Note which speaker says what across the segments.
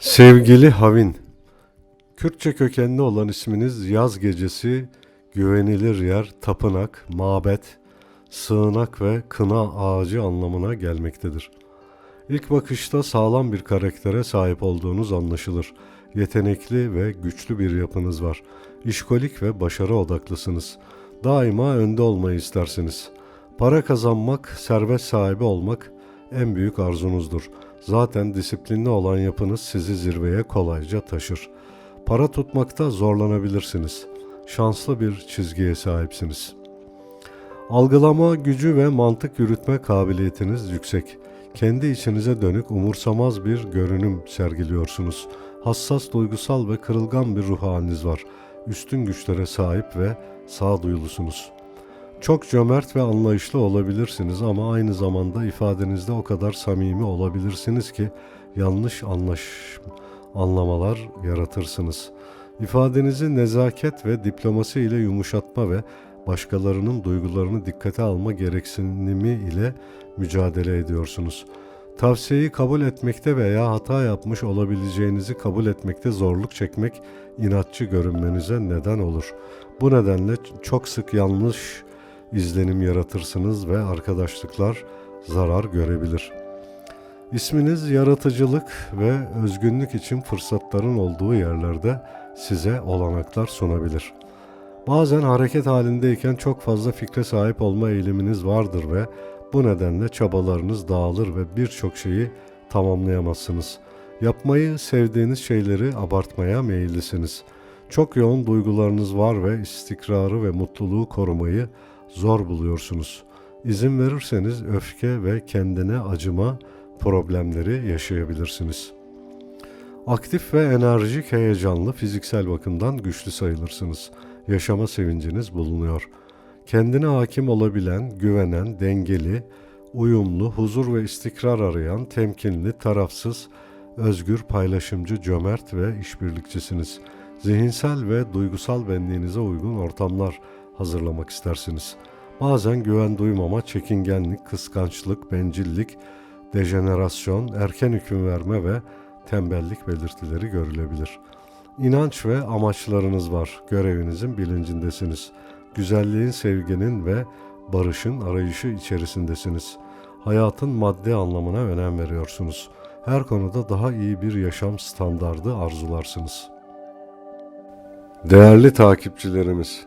Speaker 1: Sevgili Havin, Kürtçe kökenli olan isminiz yaz gecesi, güvenilir yer, tapınak, mabet, sığınak ve kına ağacı anlamına gelmektedir. İlk bakışta sağlam bir karaktere sahip olduğunuz anlaşılır. Yetenekli ve güçlü bir yapınız var. İşkolik ve başarı odaklısınız. Daima önde olmayı istersiniz. Para kazanmak, servet sahibi olmak en büyük arzunuzdur.'' Zaten disiplinli olan yapınız sizi zirveye kolayca taşır. Para tutmakta zorlanabilirsiniz. Şanslı bir çizgiye sahipsiniz. Algılama gücü ve mantık yürütme kabiliyetiniz yüksek. Kendi içinize dönük umursamaz bir görünüm sergiliyorsunuz. Hassas, duygusal ve kırılgan bir ruh haliniz var. Üstün güçlere sahip ve sağduyulusunuz.'' Çok cömert ve anlayışlı olabilirsiniz ama aynı zamanda ifadenizde o kadar samimi olabilirsiniz ki yanlış anlaş anlamalar yaratırsınız. İfadenizi nezaket ve diplomasi ile yumuşatma ve başkalarının duygularını dikkate alma gereksinimi ile mücadele ediyorsunuz. Tavsiyeyi kabul etmekte veya hata yapmış olabileceğinizi kabul etmekte zorluk çekmek inatçı görünmenize neden olur. Bu nedenle çok sık yanlış izlenim yaratırsınız ve arkadaşlıklar zarar görebilir. İsminiz yaratıcılık ve özgünlük için fırsatların olduğu yerlerde size olanaklar sunabilir. Bazen hareket halindeyken çok fazla fikre sahip olma eğiliminiz vardır ve bu nedenle çabalarınız dağılır ve birçok şeyi tamamlayamazsınız. Yapmayı sevdiğiniz şeyleri abartmaya meyillisiniz. Çok yoğun duygularınız var ve istikrarı ve mutluluğu korumayı zor buluyorsunuz. İzin verirseniz öfke ve kendine acıma problemleri yaşayabilirsiniz. Aktif ve enerjik, heyecanlı, fiziksel bakımdan güçlü sayılırsınız. Yaşama sevinciniz bulunuyor. Kendine hakim olabilen, güvenen, dengeli, uyumlu, huzur ve istikrar arayan, temkinli, tarafsız, özgür, paylaşımcı, cömert ve işbirlikçisiniz. Zihinsel ve duygusal benliğinize uygun ortamlar hazırlamak istersiniz. Bazen güven duymama, çekingenlik, kıskançlık, bencillik, dejenerasyon, erken hüküm verme ve tembellik belirtileri görülebilir. İnanç ve amaçlarınız var. Görevinizin bilincindesiniz. Güzelliğin, sevginin ve barışın arayışı içerisindesiniz. Hayatın madde anlamına önem veriyorsunuz. Her konuda daha iyi bir yaşam standardı arzularsınız. Değerli takipçilerimiz,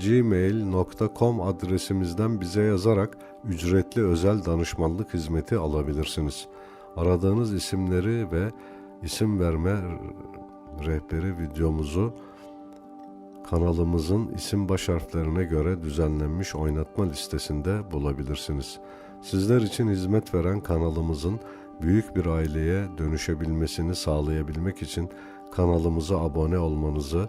Speaker 1: gmail.com adresimizden bize yazarak ücretli özel danışmanlık hizmeti alabilirsiniz. Aradığınız isimleri ve isim verme rehberi videomuzu kanalımızın isim baş harflerine göre düzenlenmiş oynatma listesinde bulabilirsiniz. Sizler için hizmet veren kanalımızın büyük bir aileye dönüşebilmesini sağlayabilmek için kanalımıza abone olmanızı